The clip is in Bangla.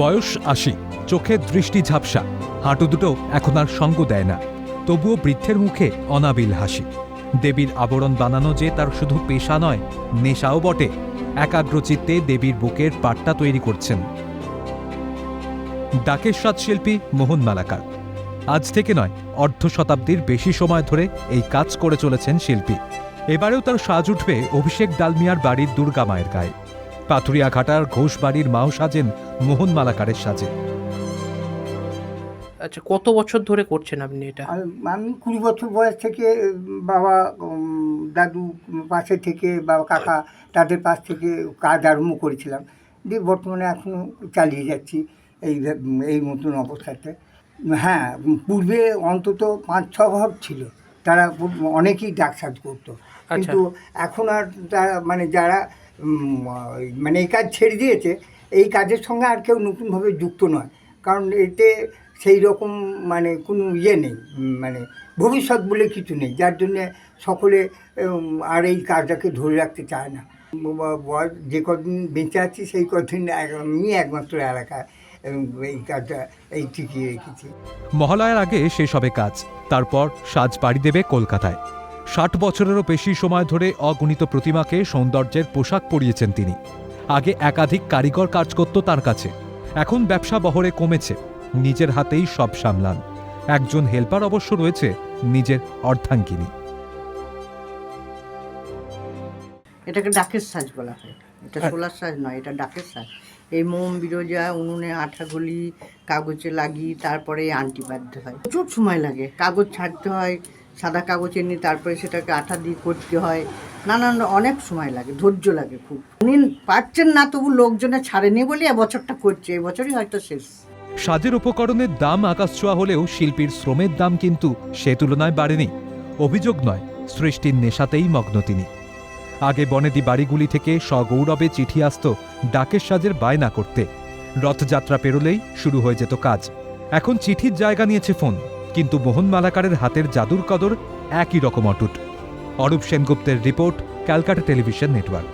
বয়স আশি চোখের দৃষ্টি ঝাপসা, হাঁটু দুটো এখন আর সঙ্গ দেয় না, তবুও বৃদ্ধের মুখে অনাবিল হাসি। দেবীর আবরণ বানানো যে তার শুধু পেশা নয়, নেশাও বটে একাগ্রচিত্তে দেবীর বুকের পাট্টা তৈরি করছেন। ডাকের শিল্পী মোহন মালাকার। আজ থেকে নয়, অর্ধ শতাব্দীর বেশি সময় ধরে এই কাজ করে চলেছেন শিল্পী। এবারেও তার সাজ উঠবে অভিষেক ডালমিয়ার বাড়ির দুর্গা মায়ের গায়ে। পাথুরিয়া ঘাটার ঘোষ বাড়ির মাও সাজেন মোহন মালাকারের সাজে। আচ্ছা কত বছর ধরে করছেন আপনি এটা? আমি কুড়ি বছর বয়স থেকে বাবা দাদু পাশে থেকে বাবা কাকা তাদের পাশ থেকে কাজ আরম্ভ করেছিলাম। দিয়ে বর্তমানে এখনও চালিয়ে যাচ্ছি এই এই মতন অবস্থাতে। হ্যাঁ পূর্বে অন্তত পাঁচ ছ ঘর ছিল। তারা অনেকেই ডাক সাজ করতো কিন্তু এখন আর তারা মানে যারা মানে এই কাজ ছেড়ে দিয়েছে, এই কাজের সঙ্গে আর কেউ নতুনভাবে যুক্ত নয়। কারণ এতে সেই রকম মানে কোনো ইয়ে নেই মানে ভবিষ্যৎ বলে কিছু নেই, যার জন্যে সকলে আর এই কাজটাকে ধরে রাখতে চায় না। যে কদিন বেঁচে আছি সেই কদিন আমি একমাত্র এলাকায় এবং এই কাজটা, এই টিকিয়ে রেখেছি। মহালয়ার আগে হবে কাজ, তারপর সাজ পাড়ি দেবে কলকাতায়। ষাট বছরেরও বেশি সময় ধরে অগণিত প্রতিমাকে সৌন্দর্যের পোশাক পরিয়েছেন তিনি। আগে একাধিক কারিগর কাজ করত তার কাছে। এখন ব্যবসা বহরে কমেছে। নিজের হাতেই সব সামলান। একজন হেল্পার অবশ্য রয়েছে নিজের অর্ধাঙ্গিনী। এটাকে ডাকের সাজ বলা হয়। এটা সোলার সাজ নয় এটা ডাকের সাজ। এই মোম বিরোজা উনুনে আঠাগুলি কাগজে লাগিয়ে তারপরে আন্টি বাঁধতে হয়। প্রচুর সময় লাগে। কাগজ ছাড়তে হয় সাদা কাগজ এনে তারপরে সেটাকে আঠা দিয়ে করতে হয়। নানান অনেক সময় লাগে, ধৈর্য লাগে খুব। উনি পাচ্ছেন না, তবু লোকজনে ছাড়েনি বলে এবছরটা করছে এবছরই হয়তো শেষ। সাজের উপকরণের দাম আকাশছোঁয়া হলেও শিল্পীর শ্রমের দাম কিন্তু সে তুলনায় বাড়েনি। অভিযোগ নয়, সৃষ্টির নেশাতেই মগ্ন তিনি। আগে বনেদি বাড়িগুলি থেকে সগৌরবে চিঠি আসত ডাকের সাজের বায়না করতে। রথযাত্রা পেরোলেই শুরু হয়ে যেত কাজ। এখন চিঠির জায়গা নিয়েছে ফোন। কিন্তু মোহন মালাকারের হাতের জাদুর কদর একই রকম অটুট। অরূপ সেনগুপ্তের রিপোর্ট, ক্যালকাটা টেলিভিশন নেটওয়ার্ক।